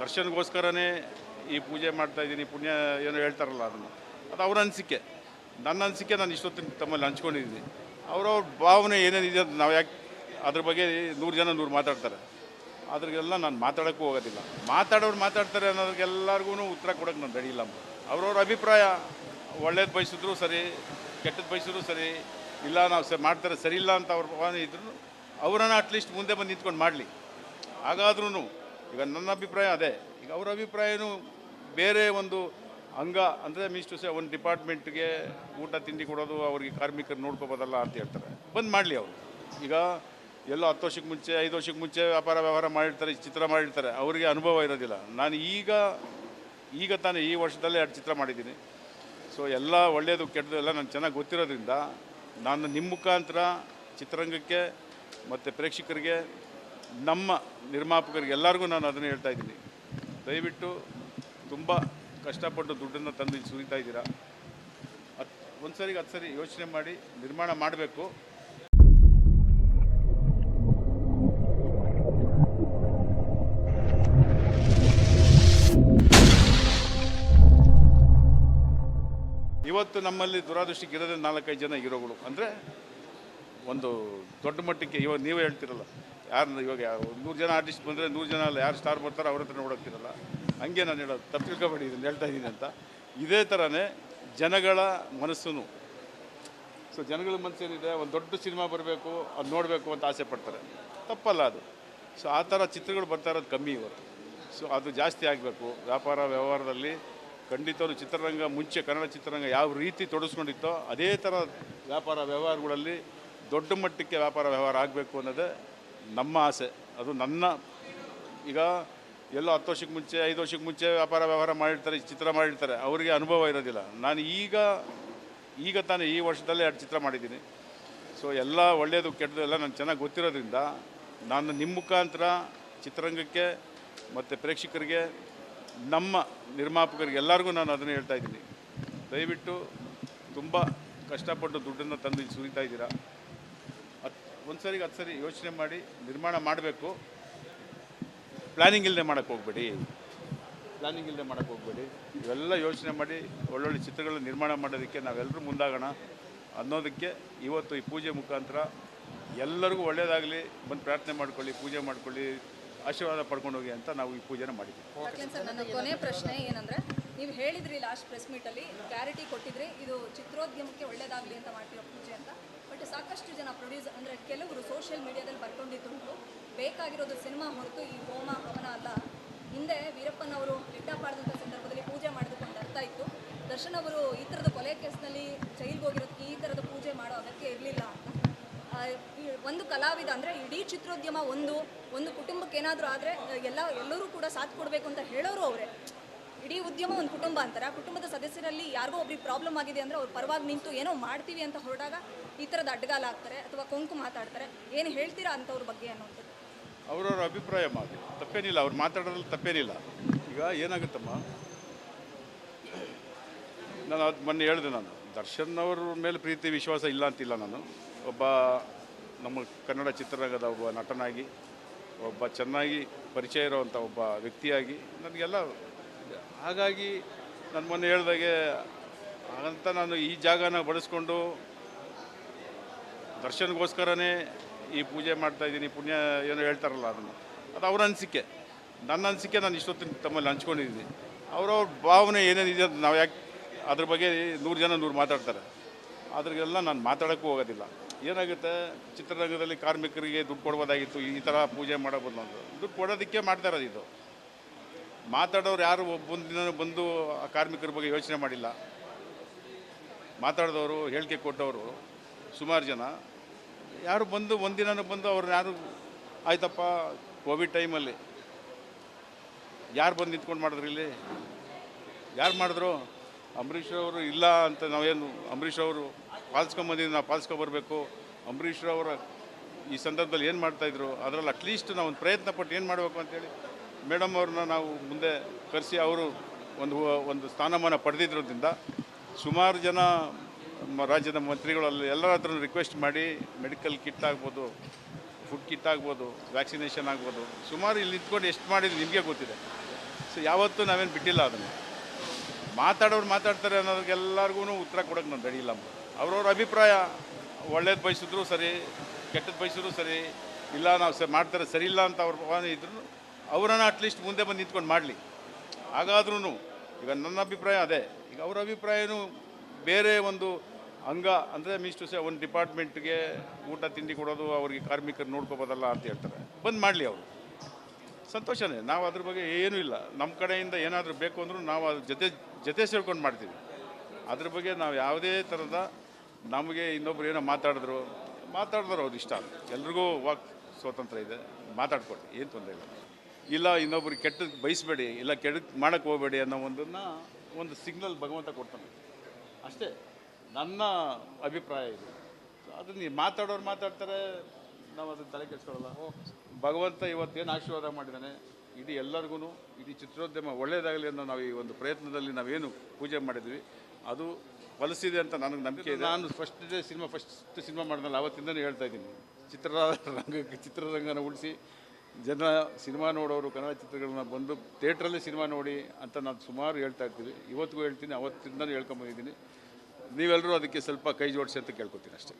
ದರ್ಶನ್ಗೋಸ್ಕರನೇ ಈ ಪೂಜೆ ಮಾಡ್ತಾ ಇದ್ದೀನಿ. ಪುಣ್ಯ ಏನೋ ಹೇಳ್ತಾರಲ್ಲ ಅದನ್ನು. ಅದು ಅವ್ರ ಅನಿಸಿಕೆ. ನನ್ನ ಅನಿಸಿಕೆ ನಾನು ಇಷ್ಟೊತ್ತಿನ ತಮ್ಮಲ್ಲಿ ಹಂಚ್ಕೊಂಡಿದ್ದೀನಿ. ಅವರವ್ರ ಭಾವನೆ ಏನೇನಿದೆ ಅಂತ ನಾವು ಯಾಕೆ ಅದ್ರ ಬಗ್ಗೆ ನೂರು ಜನ ನೂರು ಮಾತಾಡ್ತಾರೆ. ಅದ್ರಿಗೆಲ್ಲ ನಾನು ಮಾತಾಡೋಕ್ಕೂ ಹೋಗೋದಿಲ್ಲ. ಮಾತಾಡೋರು ಮಾತಾಡ್ತಾರೆ ಅನ್ನೋದಕ್ಕೆಲ್ಲರಿಗೂ ಉತ್ತರ ಕೊಡೋಕ್ಕೆ ನಾನು ರೆಡಿ ಇಲ್ಲ. ಅವ್ರವ್ರ ಅಭಿಪ್ರಾಯ ಒಳ್ಳೇದು ಬಯಸಿದ್ರು ಸರಿ ಕೆಟ್ಟದ್ದು ಬಯಸಿದ್ರು ಸರಿ, ಇಲ್ಲ ನಾವು ಸರ್ ಮಾಡ್ತಾರೆ, ಸರಿ ಇಲ್ಲ ಅಂತ ಅವ್ರ ಭಾವನೆ ಇದ್ರು ಅವರನ್ನು ಅಟ್ಲೀಸ್ಟ್ ಮುಂದೆ ಬಂದು ನಿಂತ್ಕೊಂಡು ಮಾಡಲಿ. ಹಾಗಾದ್ರೂ ಈಗ ನನ್ನ ಅಭಿಪ್ರಾಯ ಅದೇ. ಈಗ ಅವ್ರ ಅಭಿಪ್ರಾಯನೂ ಬೇರೆ ಒಂದು ಅಂಗ, ಅಂದರೆ ಮೀನ್ಸ್ ಟು ಸೇ ಒಂದು ಡಿಪಾರ್ಟ್ಮೆಂಟ್ಗೆ ಊಟ ತಿಂಡಿ ಕೊಡೋದು, ಅವ್ರಿಗೆ ಕಾರ್ಮಿಕರು ನೋಡ್ಕೋಬೋದಲ್ಲ ಅಂತ ಹೇಳ್ತಾರೆ. ಬಂದ್ ಮಾಡಲಿ ಅವರು. ಈಗ ಎಲ್ಲೋ ಹತ್ತು ವರ್ಷಕ್ಕೆ ಮುಂಚೆ, ಐದು ವರ್ಷಕ್ಕೆ ಮುಂಚೆ ವ್ಯಾಪಾರ ವ್ಯವಹಾರ ಮಾಡಿರ್ತಾರೆ, ಚಿತ್ರ ಮಾಡಿರ್ತಾರೆ. ಅವರಿಗೆ ಅನುಭವ ಇರೋದಿಲ್ಲ. ನಾನು ಈಗ ಈಗ ತಾನೇ ಈ ವರ್ಷದಲ್ಲೇ ಎರಡು ಚಿತ್ರ ಮಾಡಿದ್ದೀನಿ. ಸೊ ಎಲ್ಲ ಒಳ್ಳೆಯದು ಕೆಟ್ಟದು ಎಲ್ಲ ನಾನು ಚೆನ್ನಾಗಿ ಗೊತ್ತಿರೋದ್ರಿಂದ, ನಾನು ನಿಮ್ಮ ಮುಖಾಂತರ ಚಿತ್ರರಂಗಕ್ಕೆ ಮತ್ತು ಪ್ರೇಕ್ಷಕರಿಗೆ ನಮ್ಮ ನಿರ್ಮಾಪಕರಿಗೆ ಎಲ್ಲರಿಗೂ ನಾನು ಅದನ್ನು ಹೇಳ್ತಾ ಇದ್ದೀನಿ. ದಯವಿಟ್ಟು ತುಂಬ ಕಷ್ಟಪಟ್ಟು ದುಡ್ಡನ್ನು ತಂದು ಸುರಿತಾ ಇದ್ದೀರಾ? ಹತ್ತು ಒಂದು ಸರಿಗೆ ಹತ್ತು ಸರಿ ಯೋಚನೆ ಮಾಡಿ ನಿರ್ಮಾಣ ಮಾಡಬೇಕು. ಇವತ್ತು ನಮ್ಮಲ್ಲಿ ದುರಾದೃಷ್ಟಕ್ಕೆ ಇರೋದೇ ನಾಲ್ಕೈದು ಜನ ಹೀರೋಗಳು. ಅಂದರೆ ಒಂದು ದೊಡ್ಡ ಮಟ್ಟಕ್ಕೆ ಇವಾಗ ನೀವೇ ಹೇಳ್ತಿರಲ್ಲ ಯಾರು ಇವಾಗ ನೂರು ಜನ ಆರ್ಟಿಸ್ಟ್ ಬಂದರೆ ನೂರು ಜನ ಅಲ್ಲ ಯಾರು ಸ್ಟಾರ್ ಬರ್ತಾರೋ ಅವ್ರ ಹತ್ರ ನೋಡೋಗ್ತಿರಲ್ಲ ಹಂಗೆ ನಾನು ಹೇಳೋದು ತಪ್ಪು ತಿಳ್ಕೊಬೇಡಿ ಇದನ್ನು ಹೇಳ್ತಾ ಇದ್ದೀನಿ ಅಂತ. ಇದೇ ಥರನೇ ಜನಗಳ ಮನಸ್ಸು ಸೊ ಜನಗಳ ಮನಸ್ಸೇನಿದೆ, ಒಂದು ದೊಡ್ಡ ಸಿನಿಮಾ ಬರಬೇಕು, ಅದು ನೋಡಬೇಕು ಅಂತ ಆಸೆ ಪಡ್ತಾರೆ. ತಪ್ಪಲ್ಲ ಅದು. ಸೊ ಆ ಥರ ಚಿತ್ರಗಳು ಬರ್ತಾ ಇರೋದು ಕಮ್ಮಿ ಇವತ್ತು ಸೊ ಅದು ಜಾಸ್ತಿ ಆಗಬೇಕು. ವ್ಯಾಪಾರ ವ್ಯವಹಾರದಲ್ಲಿ ಖಂಡಿತವಾಗ್ಲೂ ಚಿತ್ರರಂಗ ಮುಂಚೆ ಕನ್ನಡ ಚಿತ್ರರಂಗ ಯಾವ ರೀತಿ ತೊಡಸ್ಕೊಂಡಿತ್ತೋ, ಅದೇ ಥರ ವ್ಯಾಪಾರ ವ್ಯವಹಾರಗಳಲ್ಲಿ ದೊಡ್ಡ ಮಟ್ಟಕ್ಕೆ ವ್ಯಾಪಾರ ವ್ಯವಹಾರ ಆಗಬೇಕು ಅನ್ನೋದೇ ನಮ್ಮ ಆಸೆ. ಅದು ನನ್ನ ಈಗ ಎಲ್ಲೋ ಹತ್ತು ವರ್ಷಕ್ಕೆ ಮುಂಚೆ, ಐದು ವರ್ಷಕ್ಕೆ ಮುಂಚೆ ವ್ಯಾಪಾರ ವ್ಯವಹಾರ ಮಾಡಿರ್ತಾರೆ ಚಿತ್ರ ಮಾಡಿರ್ತಾರೆ. ಅವರಿಗೆ ಅನುಭವ ಇರೋದಿಲ್ಲ. ನಾನು ಈಗ ಈಗ ತಾನೇ ಈ ವರ್ಷದಲ್ಲೇ ಎರಡು ಚಿತ್ರ ಮಾಡಿದ್ದೀನಿ. ಸೊ ಎಲ್ಲ ಒಳ್ಳೆಯದು ಕೆಟ್ಟದು ಎಲ್ಲ ನನಗೆ ಚೆನ್ನಾಗಿ ಗೊತ್ತಿರೋದ್ರಿಂದ ನಾನು ನಿಮ್ಮ ಮುಖಾಂತರ ಚಿತ್ರರಂಗಕ್ಕೆ ಮತ್ತು ಪ್ರೇಕ್ಷಕರಿಗೆ, ನಮ್ಮ ನಿರ್ಮಾಪಕರಿಗೆ ಎಲ್ಲರಿಗೂ ನಾನು ಅದನ್ನು ಹೇಳ್ತಾ ಇದ್ದೀನಿ. ದಯವಿಟ್ಟು ತುಂಬ ಕಷ್ಟಪಟ್ಟು ದುಡ್ಡನ್ನು ತಂದು ಸುರಿತಾ ಇದ್ದೀರಾ. ಒಂದು ಸರಿಗೆ ಹತ್ತು ಸರಿ ಯೋಚನೆ ಮಾಡಿ ನಿರ್ಮಾಣ ಮಾಡಬೇಕು. ಪ್ಲ್ಯಾನಿಂಗ್ ಇಲ್ಲದೆ ಮಾಡೋಕ್ಕೆ ಹೋಗಬೇಡಿ. ಪ್ಲ್ಯಾನಿಂಗ್ ಇಲ್ಲದೆ ಮಾಡೋಕ್ಕೆ ಹೋಗಬೇಡಿ. ಇವೆಲ್ಲ ಯೋಚನೆ ಮಾಡಿ ಒಳ್ಳೊಳ್ಳೆ ಚಿತ್ರಗಳನ್ನ ನಿರ್ಮಾಣ ಮಾಡೋದಕ್ಕೆ ನಾವೆಲ್ಲರೂ ಮುಂದಾಗೋಣ. ಅನ್ನೋದಕ್ಕೆ ಇವತ್ತು ಈ ಪೂಜೆ ಮುಖಾಂತರ ಎಲ್ಲರಿಗೂ ಒಳ್ಳೆಯದಾಗಲಿ ಬಂದು ಪ್ರಾರ್ಥನೆ ಮಾಡ್ಕೊಳ್ಳಿ, ಪೂಜೆ ಮಾಡ್ಕೊಳ್ಳಿ, ಆಶೀರ್ವಾದ ಪಡ್ಕೊಂಡು ಹೋಗಿ ಅಂತ ನಾವು ಈ ಪೂಜೆನ ಮಾಡಿದ್ವಿ ಸರ್, ನನ್ನ ಕೊನೆ ಪ್ರಶ್ನೆ ಏನಂದ್ರೆ, ನೀವು ಹೇಳಿದ್ರಿ ಲಾಸ್ಟ್ ಪ್ರೆಸ್ ಮೀಟಲ್ಲಿ, ಕ್ಲಾರಿಟಿ ಕೊಟ್ಟಿದ್ರಿ, ಇದು ಚಿತ್ರೋದ್ಯಮಕ್ಕೆ ಒಳ್ಳೇದಾಗಲಿ ಅಂತ ಮಾಡ್ತಿರೋ ಪೂಜೆ ಅಂತ? ಬಟ್ ಸಾಕಷ್ಟು ಜನ ಪ್ರೊಡ್ಯೂಸರ್ ಅಂದರೆ ಕೆಲವರು ಸೋಷಿಯಲ್ ಮೀಡಿಯಾದಲ್ಲಿ ಬರ್ಕೊಂಡಿದ್ದುಂಟು. ಬೇಕಾಗಿರೋದು ಸಿನಿಮಾ ಹೊರತು ಈ ಹೋಮ, ಹವನ ಅಲ್ಲ. ಹಿಂದೆ ವೀರಪ್ಪನವರು ಲಿಟ್ಟಾಪಾಡದಂಥ ಸಂದರ್ಭದಲ್ಲಿ ಪೂಜೆ ಮಾಡಿದುಕೊಂಡು ಅರ್ಥ ಇತ್ತು. ದರ್ಶನ್ ಅವರು ಈ ಥರದ ಕೊಲೆ ಕೇಸ್ನಲ್ಲಿ ಜೈಲ್ಗೆ ಹೋಗಿರೋದಕ್ಕೆ ಈ ಥರದ ಪೂಜೆ ಮಾಡೋ ಅಗತ್ಯ ಇರಲಿಲ್ಲ ಅಂತ. ಒಂದು ಕಲಾವಿದ ಅಂದರೆ ಇಡೀ ಚಿತ್ರೋದ್ಯಮ ಒಂದು ಒಂದು ಕುಟುಂಬಕ್ಕೆ ಏನಾದರೂ ಆದರೆ ಎಲ್ಲ, ಎಲ್ಲರೂ ಕೂಡ ಸಾಥ್ ಕೊಡಬೇಕು ಅಂತ ಹೇಳೋರು ಅವರೇ. ಇಡೀ ಉದ್ಯಮ ಒಂದು ಕುಟುಂಬ ಅಂತಾರೆ. ಆ ಕುಟುಂಬದ ಸದಸ್ಯರಲ್ಲಿ ಯಾರಿಗೋ ಒಬ್ರಿಗೆ ಪ್ರಾಬ್ಲಮ್ ಆಗಿದೆ ಅಂದರೆ ಅವ್ರು ಪರವಾಗಿ ನಿಂತು ಏನೋ ಮಾಡ್ತೀವಿ ಅಂತ ಹೊರಟಾಗ ಈ ಥರದ ಅಡ್ಡಗಾಲ ಆಗ್ತಾರೆ ಅಥವಾ ಕೊಂಕು ಮಾತಾಡ್ತಾರೆ. ಏನು ಹೇಳ್ತೀರಾ ಅಂಥವ್ರ ಬಗ್ಗೆ ಅನ್ನೋಂಥದ್ದು ಅವರವ್ರ ಅಭಿಪ್ರಾಯ ಮಾಡಿ ತಪ್ಪೇನಿಲ್ಲ, ಅವ್ರು ಮಾತಾಡೋದ್ರಲ್ಲಿ ತಪ್ಪೇನಿಲ್ಲ. ಈಗ ಏನಾಗುತ್ತಮ್ಮ? ನಾನು ಅದು ಮೊನ್ನೆ ಹೇಳಿದೆ ನಾನು, ದರ್ಶನ್ ಅವ್ರ ಮೇಲೆ ಪ್ರೀತಿ, ವಿಶ್ವಾಸ ಇಲ್ಲ ಅಂತಿಲ್ಲ ನಾನು. ಒಬ್ಬ ನಮ್ಮ ಕನ್ನಡ ಚಿತ್ರರಂಗದ ಒಬ್ಬ ನಟನಾಗಿ, ಒಬ್ಬ ಚೆನ್ನಾಗಿ ಪರಿಚಯ ಇರುವಂಥ ಒಬ್ಬ ವ್ಯಕ್ತಿಯಾಗಿ, ನನಗೆಲ್ಲ ಹಾಗಾಗಿ ನನ್ನ ಮೊನ್ನೆ ಹೇಳ್ದಾಗೆ ಹಾಗಂತ ನಾನು ಈ ಜಾಗನ ಬಳಸ್ಕೊಂಡು ದರ್ಶನಗೋಸ್ಕರನೇ ಈ ಪೂಜೆ ಮಾಡ್ತಾ ಇದ್ದೀನಿ. ಪುಣ್ಯ ಏನೋ ಹೇಳ್ತಾರಲ್ಲ ಅದನ್ನು. ಅದು ಅವ್ರ ಅನಿಸಿಕೆ. ನನ್ನ ಅನಿಸಿಕೆ ನಾನು ಇಷ್ಟೊತ್ತಿನ ತಮ್ಮಲ್ಲಿ ಹಂಚ್ಕೊಂಡಿದ್ದೀನಿ. ಅವ್ರವ್ರ ಭಾವನೆ ಏನೇನಿದೆ ಅದು ನಾವು ಯಾಕೆ ಅದ್ರ ಬಗ್ಗೆ ನೂರು ಜನ ನೂರು ಮಾತಾಡ್ತಾರೆ. ಅದ್ರಿಗೆಲ್ಲ ನಾನು ಮಾತಾಡೋಕ್ಕೂ ಹೋಗೋದಿಲ್ಲ. ಏನಾಗುತ್ತೆ? ಚಿತ್ರರಂಗದಲ್ಲಿ ಕಾರ್ಮಿಕರಿಗೆ ದುಡ್ಡು ಕೊಡ್ಬೋದಾಗಿತ್ತು. ಈ ಥರ ಪೂಜೆ ಮಾಡಬಹುದು ದುಡ್ಡು ಕೊಡೋದಕ್ಕೆ ಮಾಡ್ತಾ ಇರೋದು ಇದು. ಮಾತಾಡೋರು ಯಾರು ಒಬ್ಬೊಂದಿನ ಬಂದು ಆ ಕಾರ್ಮಿಕರ ಬಗ್ಗೆ ಯೋಚನೆ ಮಾಡಿಲ್ಲ. ಮಾತಾಡಿದವರು ಹೇಳಿಕೆ ಕೊಟ್ಟವರು ಸುಮಾರು ಜನ. ಯಾರು ಬಂದು ಒಂದಿನ ಬಂದು ಅವ್ರನ್ನ ಯಾರು, ಆಯ್ತಪ್ಪ, ಕೋವಿಡ್ ಟೈಮಲ್ಲಿ ಯಾರು ಬಂದು ನಿಂತ್ಕೊಂಡು ಮಾಡಿದ್ರು ಇಲ್ಲಿ? ಯಾರು ಮಾಡಿದ್ರು? ಅಂಬರೀಷ್ ಅವರು ಇಲ್ಲ ಅಂತ ನಾವೇನು, ಅಂಬರೀಷ್ ಅವರು ಪಾಲಿಸ್ಕೊಂಬಂದಿದ್ದು ನಾವು ಪಾಲಿಸ್ಕೊಬರ್ಬೇಕು ಅಂಬರೀಷ್ ಅವರ ಈ ಸಂದರ್ಭದಲ್ಲಿ ಏನು ಮಾಡ್ತಾಯಿದ್ರು ಅದರಲ್ಲಿ ಅಟ್ಲೀಸ್ಟ್ ನಾವು ಒಂದು ಪ್ರಯತ್ನ ಪಟ್ಟು ಏನು ಮಾಡಬೇಕು ಅಂತೇಳಿ ಮೇಡಮ್ ಅವ್ರನ್ನ ನಾವು ಮುಂದೆ ಕರೆಸಿ ಅವರು ಒಂದು ಒಂದು ಸ್ಥಾನಮಾನ ಪಡೆದಿದ್ದರಿಂದ ಸುಮಾರು ಜನ ರಾಜ್ಯದ ಮಂತ್ರಿಗಳಲ್ಲಿ ಎಲ್ಲರ ಹತ್ರ ರಿಕ್ವೆಸ್ಟ್ ಮಾಡಿ ಮೆಡಿಕಲ್ ಕಿಟ್ ಆಗ್ಬೋದು ಫುಡ್ ಕಿಟ್ ಆಗ್ಬೋದು ವ್ಯಾಕ್ಸಿನೇಷನ್ ಆಗ್ಬೋದು. ಸುಮಾರು ಇಲ್ಲಿ ನಿಂತ್ಕೊಂಡು ಎಷ್ಟು ಮಾಡಿದ್ರು ನಿಮಗೆ ಗೊತ್ತಿದೆ. ಸೊ ಯಾವತ್ತೂ ನಾವೇನು ಬಿಟ್ಟಿಲ್ಲ ಅದನ್ನು. ಮಾತಾಡೋರು ಮಾತಾಡ್ತಾರೆ ಅನ್ನೋದಕ್ಕೆಲ್ಲರಿಗೂ ಉತ್ತರ ಕೊಡೋಕೆ ನಾನು ರೆಡಿಯಿಲ್ಲ ಅವ್ರವ್ರ ಅಭಿಪ್ರಾಯ ಒಳ್ಳೇದು ಬಯಸಿದ್ರು ಸರಿ ಕೆಟ್ಟದ್ದು ಬಯಸಿದ್ರು ಸರಿ, ಇಲ್ಲ ನಾವು ಸರ್ ಮಾಡ್ತಾರೆ ಸರಿ ಇಲ್ಲ ಅಂತ ಅವ್ರ ಭಾವನೆ ಇದ್ರು ಅವರನ್ನು ಅಟ್ಲೀಸ್ಟ್ ಮುಂದೆ ಬಂದು ನಿಂತ್ಕೊಂಡು ಮಾಡಲಿ. ಹಾಗಾದ್ರೂ ಈಗ ನನ್ನ ಅಭಿಪ್ರಾಯ ಅದೇ. ಈಗ ಅವ್ರ ಅಭಿಪ್ರಾಯನೂ ಬೇರೆ ಒಂದು ಅಂಗ, ಅಂದರೆ ಮೀನ್ಸ್ ಟು ಸೇ ಒಂದು ಡಿಪಾರ್ಟ್ಮೆಂಟ್ಗೆ ಊಟ ತಿಂಡಿ ಕೊಡೋದು, ಅವ್ರಿಗೆ ಕಾರ್ಮಿಕರು ನೋಡ್ಕೋಬೋದಲ್ಲ ಅಂತ ಹೇಳ್ತಾರೆ. ಬಂದು ಮಾಡಲಿ ಅವರು. ಸಂತೋಷನೇ, ನಾವು ಅದ್ರ ಬಗ್ಗೆ ಏನೂ ಇಲ್ಲ. ನಮ್ಮ ಕಡೆಯಿಂದ ಏನಾದರೂ ಬೇಕು ಅಂದರೂ ನಾವು ಅದ್ರ ಜೊತೆ ಜೊತೆ ಸೇರ್ಕೊಂಡು ಮಾಡ್ತೀವಿ. ಅದ್ರ ಬಗ್ಗೆ ನಾವು ಯಾವುದೇ ಥರದ ನಮಗೆ ಇನ್ನೊಬ್ರು ಏನೋ ಮಾತಾಡಿದ್ರು ಮಾತಾಡಿದ್ರು ಅವ್ರು ಇಷ್ಟ. ಎಲ್ರಿಗೂ ವಾಕ್ ಸ್ವಾತಂತ್ರ್ಯ ಇದೆ. ಮಾತಾಡ್ಕೊಡಿ ಏನು ತೊಂದರೆ ಇಲ್ಲ. ಇಲ್ಲ, ಇನ್ನೊಬ್ರು ಕೆಟ್ಟದ್ದು ಬಯಸಬೇಡಿ, ಇಲ್ಲ ಕೆಡಕ್ಕೆ ಮಾಡಕ್ಕೆ ಹೋಗಬೇಡಿ ಅನ್ನೋ ಒಂದನ್ನು ಒಂದು ಸಿಗ್ನಲ್ ಭಗವಂತ ಕೊಡ್ತಾನೆ. ಅಷ್ಟೇ, ನನ್ನ ಅಭಿಪ್ರಾಯ ಇದು. ಅದನ್ನ ಮಾತಾಡೋರು ಮಾತಾಡ್ತಾರೆ, ನಾವು ಅದನ್ನು ತಲೆ ಕೆಡಿಸ್ಕೊಳ್ಳಲ್ಲ ಭಗವಂತ ಇವತ್ತೇನು ಆಶೀರ್ವಾದ ಮಾಡಿದ್ದಾನೆ ಇಡೀ ಎಲ್ಲರಿಗೂ ಇಡೀ ಚಿತ್ರೋದ್ಯಮ ಒಳ್ಳೆಯದಾಗಲಿ ಅನ್ನೋ ನಾವು ಈ ಒಂದು ಪ್ರಯತ್ನದಲ್ಲಿ ನಾವೇನು ಪೂಜೆ ಮಾಡಿದ್ವಿ. ಅದು ಫಲಿಸಿದೆ ಅಂತ ನನಗೆ ನಂಬಿಕೆ ಇದೆ. ನಾನು first day cinema first cinema ಮಾಡಿದ್ನಲ್ಲ, ಅವತ್ತಿಂದನೂ ಹೇಳ್ತಾ ಇದ್ದೀನಿ. ಚಿತ್ರರಂಗಕ್ಕೆ ಚಿತ್ರರಂಗನ ಉಳಿಸಿ ಜನ ಸಿನಿಮಾ ನೋಡೋರು, ಕನ್ನಡ ಚಿತ್ರಗಳನ್ನ ಬಂದು ಥಿಯೇಟ್ರಲ್ಲೇ ಸಿನಿಮಾ ನೋಡಿ ಅಂತ ನಾನು ಸುಮಾರು ಹೇಳ್ತಾ ಇರ್ತೀವಿ ಇವತ್ತಿಗೂ ಹೇಳ್ತೀನಿ ಅವತ್ತಿಂದಲೂ ಹೇಳ್ಕೊಂಬಂದಿದ್ದೀನಿ ನೀವೆಲ್ಲರೂ ಅದಕ್ಕೆ ಸ್ವಲ್ಪ ಕೈ ಜೋಡಿಸಿ ಅಂತ ಕೇಳ್ಕೊತೀನಿ ಅಷ್ಟೇ.